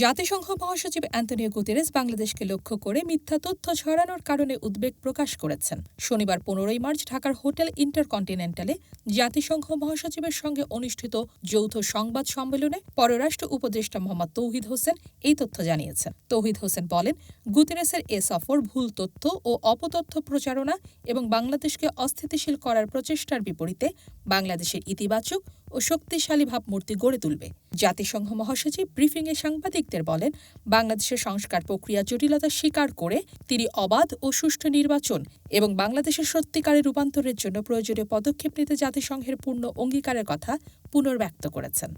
জাতিসংঘ মহাসচিব Antonio Guterres বাংলাদেশকে লক্ষ্য করে মিথ্যা তথ্য ছড়ানোর কারণে উদ্বেগ প্রকাশ করেছেন। শনিবার পনেরোই মার্চ ঢাকার হোটেল ইন্টারকন্টিনেন্টালে জাতিসংঘ মহাসচিবের সঙ্গে অনুষ্ঠিত যৌথ সংবাদ সম্মেলনে পররাষ্ট্র উপদেষ্টা মোহাম্মদ তৌহিদ হোসেন এই তথ্য জানিয়েছেন। তৌহিদ হোসেন বলেন, গুতেরেসের এ সফর ভুল তথ্য ও অপতথ্য প্রচারণা এবং বাংলাদেশকে অস্থিতিশীল করার প্রচেষ্টার বিপরীতে বাংলাদেশের ইতিবাচক ও শক্তিশালী ভাবমূর্তি গড়ে তুলবে। জাতিসংঘ মহাসচিব ব্রিফিংয়ে সাংবাদিকদের বলেন, বাংলাদেশের সংস্কার প্রক্রিয়া জটিলতা স্বীকার করে তিনি অবাধ ও সুষ্ঠু নির্বাচন এবং বাংলাদেশের সত্যিকারের রূপান্তরের জন্য প্রয়োজনীয় পদক্ষেপ নিতে জাতিসংঘের পূর্ণ অঙ্গীকারের কথা পুনর্ব্যক্ত করেছেন।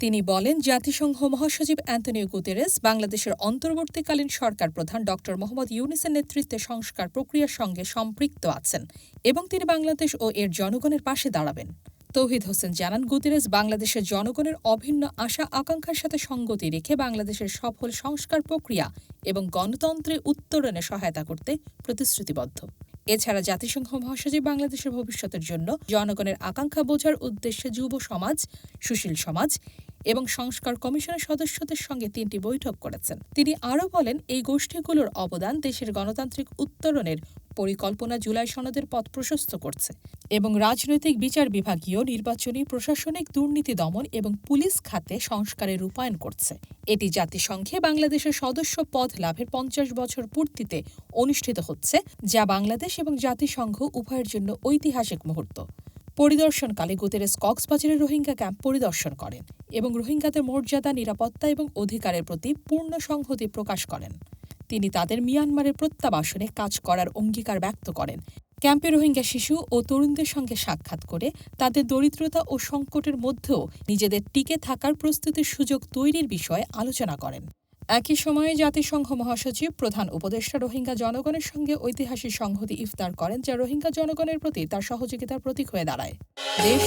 তিনি বলেন, জাতিসংঘ মহাসচিব অ্যান্তনিও গুতেরেস, বাংলাদেশের অন্তর্বর্তীকালীন সরকার প্রধান ড. মোহাম্মদ ইউনিসের নেতৃত্বে সংস্কার প্রক্রিয়ার সঙ্গে সম্পৃক্ত আছেন এবং তিনি বাংলাদেশ ও এর জনগণের পাশে দাঁড়াবেন। তৌহিদ হোসেন জানান, গুতেরেস বাংলাদেশের জনগণের অভিন্ন আশা আকাঙ্ক্ষার সাথে সঙ্গতি রেখে বাংলাদেশের সফল সংস্কার প্রক্রিয়া এবং গণতন্ত্রে উত্তরণে সহায়তা করতে প্রতিশ্রুতিবদ্ধ। এছাড়া জাতিসংঘ মহাসচিব বাংলাদেশের ভবিষ্যতের জন্য জনগণের আকাঙ্ক্ষা বোঝার উদ্দেশ্যে যুব সমাজ, সুশীল সমাজ এবং সংস্কার কমিশনের সদস্যদের সঙ্গে তিনটি বৈঠক করেছেন। তিনি আরও বলেন, এই গোষ্ঠীগুলোর অবদান দেশের গণতান্ত্রিক উত্তরণের পরিকল্পনা জুলাই সনদের পথ প্রশস্ত করছে এবং রাজনৈতিক বিচার বিভাগীয়, নির্বাচনী, প্রশাসনিক দুর্নীতি দমন এবং পুলিশ খাতে সংস্কারে রূপায়ণ করছে। এটি জাতিসংঘে বাংলাদেশের সদস্য পদ লাভের পঞ্চাশ বছর পূর্তিতে অনুষ্ঠিত হচ্ছে, যা বাংলাদেশ এবং জাতিসংঘ উভয়ের জন্য ঐতিহাসিক মুহূর্ত। পরিদর্শনকালে গুতেরেস কক্সবাজারের রোহিঙ্গা ক্যাম্প পরিদর্শন করেন এবং রোহিঙ্গাদের মর্যাদা, নিরাপত্তা এবং অধিকারের প্রতি পূর্ণ সংহতি প্রকাশ করেন। তিনি তাদের মিয়ানমারের প্রত্যাবাসনে কাজ করার অঙ্গীকার ব্যক্ত করেন। ক্যাম্পে রোহিঙ্গা শিশু ও তরুণদের সঙ্গে সাক্ষাৎ করে তাদের দরিদ্রতা ও সংকটের মধ্যেও নিজেদের টিকে থাকার প্রস্তুতির সুযোগ তৈরির বিষয়ে আলোচনা করেন। একই সময়ে জাতিসংঘ মহাসচিব, প্রধান উপদেষ্টা রোহিঙ্গা জনগণের সঙ্গে ঐতিহাসিক সংহতি ইফতার করেন, যা রোহিঙ্গা জনগণের প্রতি তার সহযোগিতার প্রতীক হয়ে দাঁড়ায় দেশ।